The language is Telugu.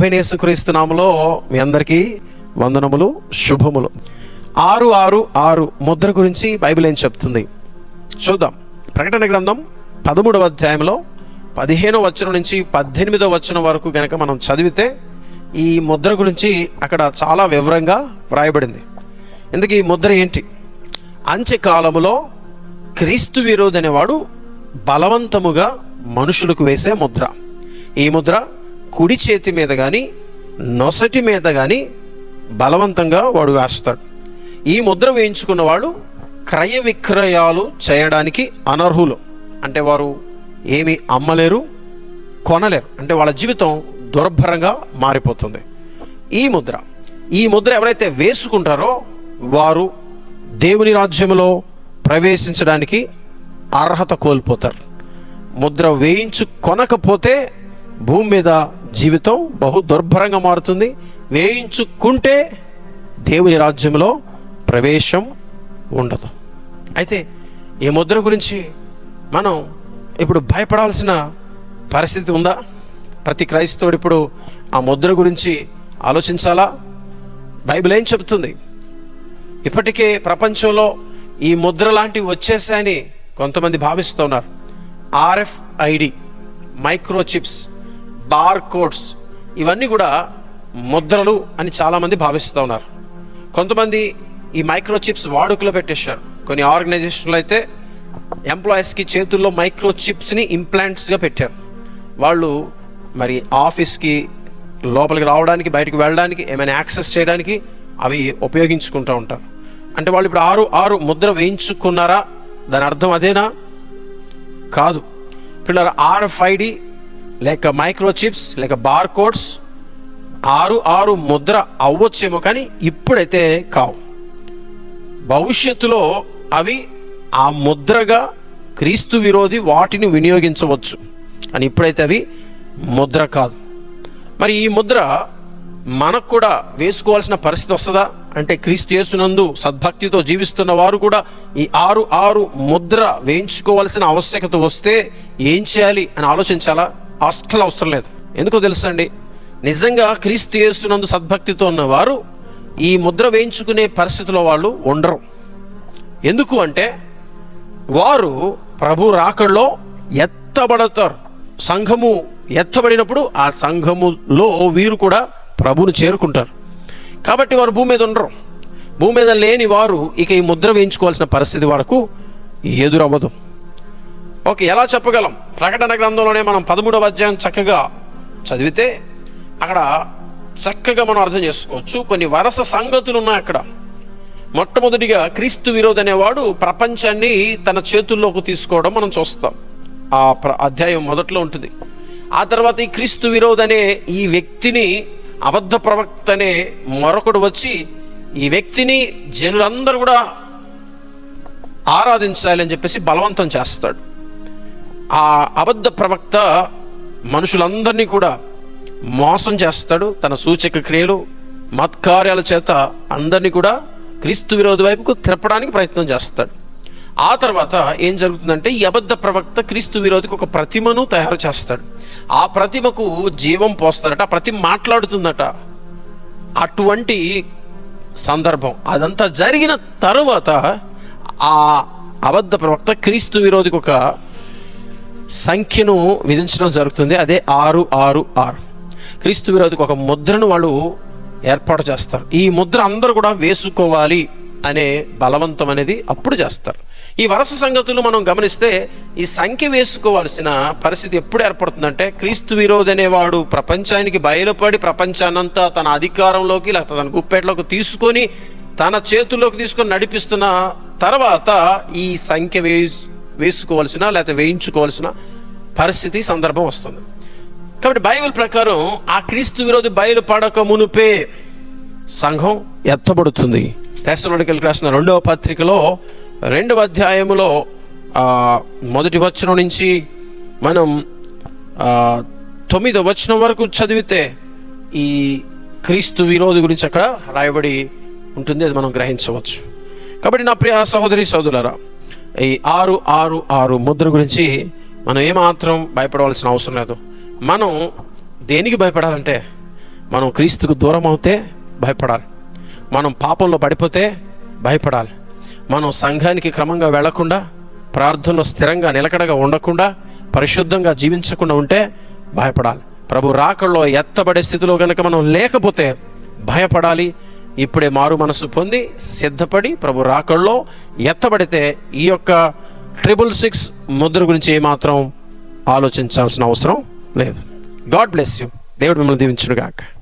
యేసుక్రీస్తు మీ అందరికీ వందనములు శుభములు. ఆరు ఆరు ఆరు ముద్ర గురించి బైబిల్ ఏం చెప్తుంది? చూద్దాం. ప్రకటన గ్రంథం పదమూడవ అధ్యాయంలో పదిహేనో వచనం నుంచి పద్దెనిమిదో వచనం వరకు గనక మనం చదివితే ఈ ముద్ర గురించి అక్కడ చాలా వివరంగా వ్రాయబడింది. ఇందుకు ఈ ముద్ర ఏంటి? అంత్యకాలములో క్రీస్తు విరోధి అనేవాడు బలవంతముగా మనుషులకు వేసే ముద్ర. ఈ ముద్ర కుడి చేతి మీద కానీ నొసటి మీద కానీ బలవంతంగా వాడు వేస్తాడు. ఈ ముద్ర వేయించుకున్న వాళ్ళు క్రయ విక్రయాలు చేయడానికి అనర్హులు. అంటే వారు ఏమి అమ్మలేరు కొనలేరు. అంటే వాళ్ళ జీవితం దుర్భరంగా మారిపోతుంది. ఈ ముద్ర. ఈ ముద్ర ఎవరైతే వేసుకుంటారో వారు దేవుని రాజ్యంలో ప్రవేశించడానికి అర్హత కోల్పోతారు. ముద్ర వేయించు కొనకపోతే భూమి మీద జీవితం బహు దుర్భరంగా మారుతుంది. వేయించుకుంటే దేవుని రాజ్యంలో ప్రవేశం ఉండదు. అయితే ఈ ముద్ర గురించి మనం ఇప్పుడు భయపడాల్సిన పరిస్థితి ఉందా? ప్రతి క్రైస్తవుడు ఇప్పుడు ఆ ముద్ర గురించి ఆలోచించాలా? బైబిల్ ఏం చెబుతుంది? ఇప్పటికే ప్రపంచంలో ఈ ముద్ర లాంటివి వచ్చేసాయని కొంతమంది భావిస్తున్నారు ఆర్ఎఫ్ఐడి మైక్రోచిప్స్ బార్ కోడ్స్ ఇవన్నీ కూడా ముద్రలు అని చాలామంది భావిస్తూ ఉన్నారు. కొంతమంది ఈ మైక్రోచిప్స్ వాడుకలో పెట్టేశారు. కొన్ని ఆర్గనైజేషన్లు అయితే ఎంప్లాయీస్కి చేతుల్లో మైక్రోచిప్స్ని ఇంప్లాంట్స్గా పెట్టారు. వాళ్ళు మరి ఆఫీస్కి లోపలికి రావడానికి బయటికి వెళ్ళడానికి ఏమైనా యాక్సెస్ చేయడానికి అవి ఉపయోగించుకుంటూ ఉంటారు. అంటే వాళ్ళు ఇప్పుడు ఆరు ఆరు ముద్ర వేయించుకున్నారా? దాని అర్థం అదేనా? కాదు. పిల్లలు ఆర్ఎఫ్ఐడి లేక మైక్రోచిప్స్ లేక బార్ కోడ్స్ ఆరు ఆరు ముద్ర అవ్వచ్చేమో కానీ ఇప్పుడైతే కావు. భవిష్యత్తులో అవి ఆ ముద్రగా క్రీస్తు విరోధి వాటిని వినియోగించవచ్చు. అని ఇప్పుడైతే అవి ముద్ర కాదు. మరి ఈ ముద్ర మనకు కూడా వేసుకోవాల్సిన పరిస్థితి వస్తుందా? అంటే క్రీస్తు యేసునందు సద్భక్తితో జీవిస్తున్న వారు కూడా ఈ ఆరు ఆరు ముద్ర వేయించుకోవాల్సిన ఆవశ్యకత వస్తే ఏం చేయాలి అని ఆలోచించాలా? అస్సలు అవసరం లేదు. ఎందుకో తెలుసండి? నిజంగా క్రీస్తు యేసునందు సద్భక్తితో ఉన్నవారు ఈ ముద్ర వేయించుకునే పరిస్థితిలో వాళ్ళు ఉండరు. ఎందుకు అంటే వారు ప్రభు రాకడలో ఎత్తబడతారు. సంఘము ఎత్తబడినప్పుడు ఆ సంఘములో వీరు కూడా ప్రభును చేరుకుంటారు. కాబట్టి వారు భూమి మీద ఉండరు. భూమి మీద లేని వారు ఇక ఈ ముద్ర వేయించుకోవాల్సిన పరిస్థితి వరకు ఎదురవ్వదు. ఓకే ఎలా చెప్పగలం? ప్రకటన గ్రంథంలోనే మనం పదమూడవ అధ్యాయం చక్కగా చదివితే అక్కడ చక్కగా మనం అర్థం చేసుకోవచ్చు. కొన్ని వరస సంగతులు ఉన్నాయి అక్కడ. మొట్టమొదటిగా క్రీస్తు విరోధి అనేవాడు ప్రపంచాన్ని తన చేతుల్లోకి తీసుకోవడం మనం చూస్తాం. ఆ ప్ర అధ్యాయం మొదట్లో ఉంటుంది. ఆ తర్వాత ఈ క్రీస్తు విరోధి అనే ఈ వ్యక్తిని అబద్ధ ప్రవక్త అనే మరొకడు వచ్చి ఈ వ్యక్తిని జనులందరూ కూడా ఆరాధించాలని చెప్పేసి బలవంతం చేస్తాడు. ఆ అబద్ధ ప్రవక్త మనుషులందరినీ కూడా మోసం చేస్తాడు. తన సూచక క్రియలు మత్కార్యాల చేత అందరినీ కూడా క్రీస్తు విరోధి వైపుకు తిరపడానికి ప్రయత్నం చేస్తాడు. ఆ తర్వాత ఏం జరుగుతుందంటే ఈ అబద్ధ ప్రవక్త క్రీస్తు విరోధికి ఒక ప్రతిమను తయారు చేస్తాడు. ఆ ప్రతిమకు జీవం పోస్తాడట ఆ ప్రతిమ మాట్లాడుతుందట. అటువంటి సందర్భం. అదంతా జరిగిన తర్వాత ఆ అబద్ధ ప్రవక్త క్రీస్తు విరోధికి ఒక సంఖ్యను విధించడం జరుగుతుంది. అదే ఆరు ఆరు ఆరు. క్రీస్తు విరోధికి ఒక ముద్రను వాళ్ళు ఏర్పాటు చేస్తారు. ఈ ముద్ర అందరూ కూడా వేసుకోవాలి అనే బలవంతం అనేది అప్పుడు చేస్తారు. ఈ వరుస సంగతులు మనం గమనిస్తే ఈ సంఖ్య వేసుకోవాల్సిన పరిస్థితి ఎప్పుడు ఏర్పడుతుందంటే క్రీస్తు విరోధి అనేవాడు ప్రపంచానికి బయలుపడి ప్రపంచానంతా తన అధికారంలోకి లేకపోతే తన గుప్పేటలోకి తీసుకొని తన చేతుల్లోకి తీసుకొని నడిపిస్తున్న తర్వాత ఈ సంఖ్య వే వేసుకోవాల్సిన లేకపోతే వేయించుకోవాల్సిన పరిస్థితి సందర్భం వస్తుంది. కాబట్టి బైబిల్ ప్రకారం ఆ క్రీస్తు విరోధి బయలుపడక మునుపే సంఘం ఎత్తబడుతుంది. తెస్తలోనికి రాసిన రెండవ పత్రికలో రెండవ అధ్యాయములో మొదటి వచనం నుంచి మనం తొమ్మిదో వచనం వరకు చదివితే ఈ క్రీస్తు విరోధి గురించి అక్కడ రాయబడి ఉంటుంది అది మనం గ్రహించవచ్చు. కాబట్టి నా ప్రియ సహోదరి సోదరులరా ఈ ఆరు ఆరు ఆరు ముద్ర గురించి మనం ఏమాత్రం భయపడవలసిన అవసరం లేదు. మనం దేనికి భయపడాలంటే మనం క్రీస్తుకు దూరం అవుతే భయపడాలి. మనం పాపంలో పడిపోతే భయపడాలి. మనం సంఘానికి క్రమంగా వెళ్ళకుండా ప్రార్థనలో స్థిరంగా నిలకడగా ఉండకుండా పరిశుద్ధంగా జీవించకుండా ఉంటే భయపడాలి. ప్రభు రాకల్లో ఎత్తబడే స్థితిలో కనుక మనం లేకపోతే భయపడాలి ఇప్పుడే మారు మనసు పొంది సిద్ధపడి ప్రభు రాకల్లో ఎత్తబడితే ఈ యొక్క ట్రిపుల్ సిక్స్ ముద్ర గురించి ఏమాత్రం ఆలోచించాల్సిన అవసరం లేదు. God bless you. దేవుడు మిమ్మల్ని దీవించునుగాక.